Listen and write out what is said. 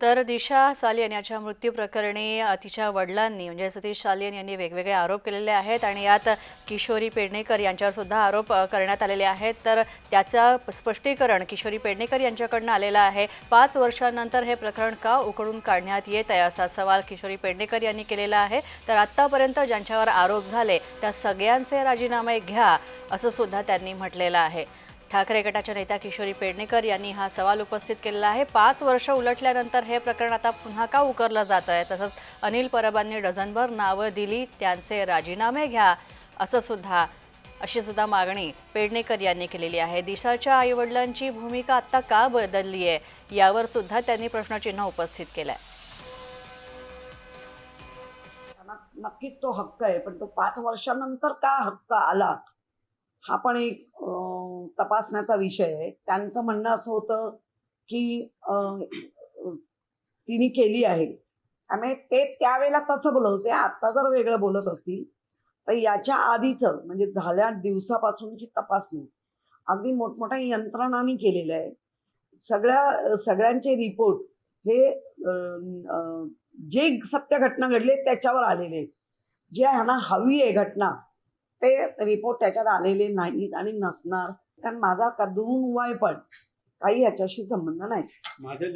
तर दिशा सालियन याच्या मृत्यू प्रकरणी तिच्या वडिलांनी म्हणजे सतीश सालियन यांनी वेगवेगळे आरोप केलेले आहेत आणि यात किशोरी पेडणेकर यांच्यावर सुद्धा आरोप करण्यात आलेले आहेत. तर त्याचं स्पष्टीकरण किशोरी पेडणेकर यांच्याकडनं आलेलं आहे. पाच वर्षांनंतर हे प्रकरण का उकडून काढण्यात येत आहे असा सवाल किशोरी पेडणेकर यांनी केलेला आहे. तर आत्तापर्यंत ज्यांच्यावर आरोप झाले त्या सगळ्यांचे राजीनामे घ्या असं सुद्धा त्यांनी म्हटलेलं आहे. ठाकरे गटाच्या नेत्या किशोरी पेडणेकर यांनी हा सवाल उपस्थित केलेला आहे. पाच वर्ष उलटल्यानंतर हे प्रकरण आता पुन्हा का उकरलं जात आहे? तसंच अनिल परबांनी डझनभर नावं दिली त्यांचे राजीनामे घ्या असं सुद्धा अशी सुद्धा मागणी पेडणेकर यांनी केलेली आहे. दिशाच्या आईवडिलांची भूमिका आत्ता का बदलली आहे यावर सुद्धा त्यांनी प्रश्नचिन्ह उपस्थित केलंय. नक्कीच तो हक्क आहे पण तो पाच वर्षानंतर का हक्क आला? हा पण एक तपासण्याचा विषय आहे. त्यांचं म्हणणं असं होतं की तिने केली आहे. त्यामुळे ते त्यावेळेला तसं बोलत होते. आता जर वेगळं बोलत असतील तर याच्या आधीचं म्हणजे झाल्या दिवसापासूनची तपासणी अगदी मोठमोठ्या यंत्रणांनी केलेलं आहे. सगळ्या सगळ्यांचे रिपोर्ट हे जे सत्य घटना घडले त्याच्यावर आलेले आहेत. जे ह्यांना हवी आहे घटना ते रिपोर्ट त्याच्यात आलेले नाहीत आणि नसणार. कारण माझा कधून वय पण काही याच्याशी संबंध नाही. माझ्या